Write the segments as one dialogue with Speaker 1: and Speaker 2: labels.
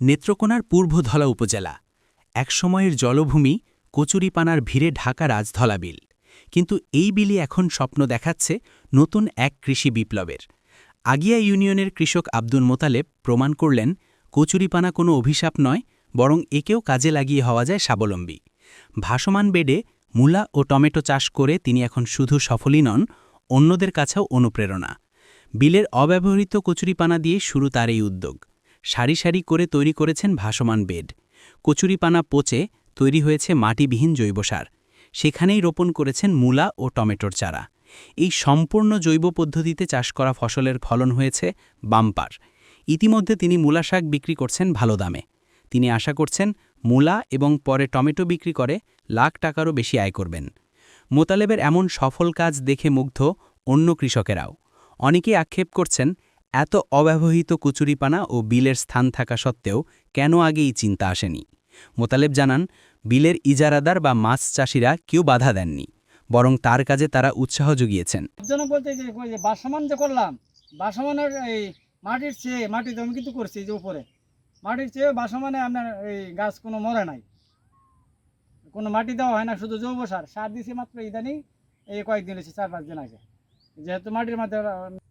Speaker 1: নেত্রকোনার পূর্বধলা উপজেলা। একসময়ের জলভূমি কচুরিপানার ভিড়ে ঢাকা রাজধলা বিল। কিন্তু এই বিলি এখন স্বপ্ন দেখাচ্ছে নতুন এক কৃষি বিপ্লবের। আগিয়া ইউনিয়নের কৃষক আব্দুল মোতালেব প্রমাণ করলেন, কচুরিপানা কোনো অভিশাপ নয়, বরং একেও কাজে লাগিয়ে হওয়া যায় স্বাবলম্বী। ভাসমান বেডে মূলা ও টমেটো চাষ করে তিনি এখন শুধু সফলই নন, অন্যদের কাছেও অনুপ্রেরণা। বিলের অব্যবহৃত কচুরিপানা দিয়ে শুরু তার এই উদ্যোগ। সারি সারি করে তৈরি করেছেন ভাসমান বেড। কচুরিপানা পচে তৈরি হয়েছে মাটিবিহীন জৈব সার। সেখানেই রোপণ করেছেন মূলা ও টমেটোর চারা। এই সম্পূর্ণ জৈব পদ্ধতিতে চাষ করা ফসলের ফলন হয়েছে বাম্পার। ইতিমধ্যে তিনি মূলা শাক বিক্রি করছেন ভালো দামে। তিনি আশা করছেন মূলা এবং পরে টমেটো বিক্রি করে লাখ টাকারও বেশি আয় করবেন। মোতালেবের এমন সফল কাজ দেখে মুগ্ধ অন্য কৃষকেরাও। অনেকেই আক্ষেপ করছেন এত অব্যবহৃত কুচুরিপানা ও বিলের স্থান থাকা সত্ত্বেও কেন আগে এই চিন্তা আসেনি? মোতালেব জানান, বিলের ইজারাদার বা মাছ চাষিরা কেউ বাধা দেননি, বরং তার কাজে তারা উৎসাহ জুগিয়েছেন।
Speaker 2: বলতে বাসমান যে করলাম, বাসমানের এই মাটির চেয়ে, মাটি আমি কিন্তু করছি যে উপরে, মাটির চেয়ে বাসমানে আপনার এই গাছ কোনো মরে নাই। কোনো মাটি দেওয়া হয় না, শুধু জৈব সার। সার দিয়েছি মাত্র ইদানিং, এই কয়েকদিন হয়েছে, চার পাঁচ দিন আগে। যেহেতু মাটির মাধ্যমে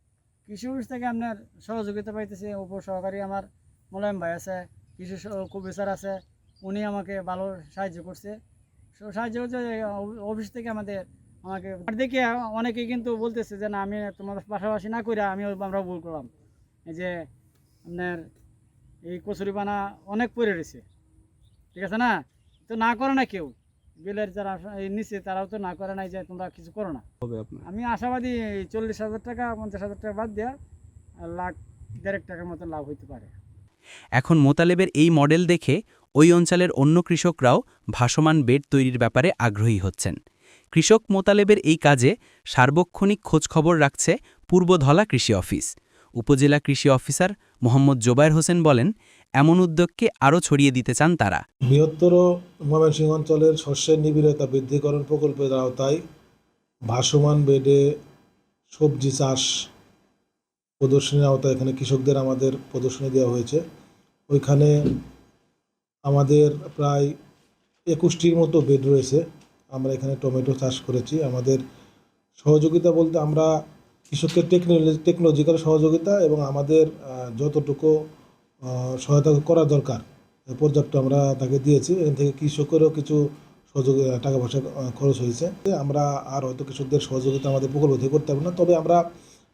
Speaker 2: কৃষি অফিস থেকে আপনার সহযোগিতা পাইতেছি উপ সহকারী আমার মোলায়ম ভাই আছে, কৃষি কবিসার আছে, উনি আমাকে ভালো সাহায্য করছে। সাহায্য অ- অফিস থেকে আমাদের, আমাকে দেখে অনেকে কিন্তু বলতেছে যে, না, আমি তোমার পাশাপাশি না করে আমি আমরা ভুল করলাম। এই যে, আপনার এই কচুরিপানা অনেক পড়ে রয়েছে। ঠিক আছে না? তো না করে না কেউ। বিলের যারা নিচে তারাও তো না করে নাই যে তোমরা কিছু করো না। আমি আশাবাদী চল্লিশ হাজার টাকা পঞ্চাশ হাজার টাকা বাদ দেওয়া আর লাখ দেড়েক টাকার মতো লাভ হইতে পারে।
Speaker 1: এখন মোতালেবের এই মডেল দেখে ওই অঞ্চলের অন্য কৃষকরাও ভাসমান বেড তৈরির ব্যাপারে আগ্রহী হচ্ছেন। কৃষক মোতালেবের এই কাজে সার্বক্ষণিক খোঁজখবর রাখছে পূর্বধলা কৃষি অফিস। উপজেলা কৃষি অফিসার মোহাম্মদ জোবায়ের হোসেন বলেন এমন উদ্যোগকে আরও ছড়িয়ে দিতে চান তারা।
Speaker 3: বৃহত্তর ময়মনসিংহ অঞ্চলের শস্যের নিবিড়তা বৃদ্ধিকরণ প্রকল্পের আওতায় ভাসমান বেডে সবজি চাষ প্রদর্শনীর আওতায় এখানে কৃষকদের আমাদের প্রদর্শনী দেওয়া হয়েছে। ওইখানে আমাদের প্রায় একুশটির মতো বেড রয়েছে। আমরা এখানে টমেটো চাষ করেছি। আমাদের সহযোগিতা বলতে আমরা কৃষকের টেকনোলজি, টেকনোলজিক্যাল সহযোগিতা এবং আমাদের যতটুকু সহায়তা করা দরকার। পর্যাপ্ত আমরা তাকে দিয়েছি। এখান থেকে কৃষকেরও কিছু সহযোগী টাকা পয়সা খরচ হয়েছে। আমরা আর হয়তো কৃষকদের সহযোগিতা আমাদের প্রকল্প থেকে করতে পারব না। তবে আমরা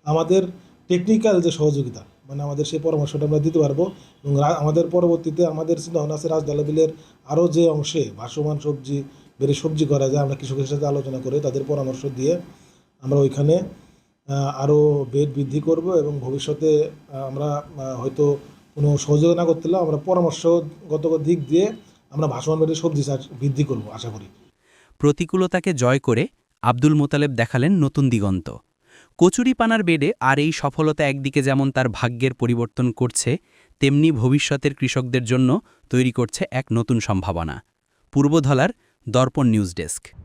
Speaker 3: আমাদের টেকনিক্যাল যে সহযোগিতা মানে আমাদের সেই পরামর্শটা আমরা দিতে পারব এবং আমাদের পরবর্তীতে আমাদের চিন্তা ভাবনা আছে রাজডালা বিলের আরও যে অংশে ভাসমান সবজি, বেড়ে সবজি করা যায়, আমরা কৃষকের সাথে আলোচনা করে তাদের পরামর্শ দিয়ে আমরা ওইখানে আরও বেড বৃদ্ধি করব এবং ভবিষ্যতে আমরা হয়তো কোনো সহযোগিতা না করতে আমরা পরামর্শগত দিক দিয়ে আমরা ভাসমান বেডের সবজি চাষ বৃদ্ধি করব, আশা করি।
Speaker 1: প্রতিকূলতাকে জয় করে আব্দুল মোতালেব দেখালেন নতুন দিগন্ত। কচুরিপানার বেডে আর এই সফলতা একদিকে যেমন তার ভাগ্যের পরিবর্তন করছে, তেমনি ভবিষ্যতের কৃষকদের জন্য তৈরি করছে এক নতুন সম্ভাবনা। পূর্বধলার দর্পণ নিউজ ডেস্ক।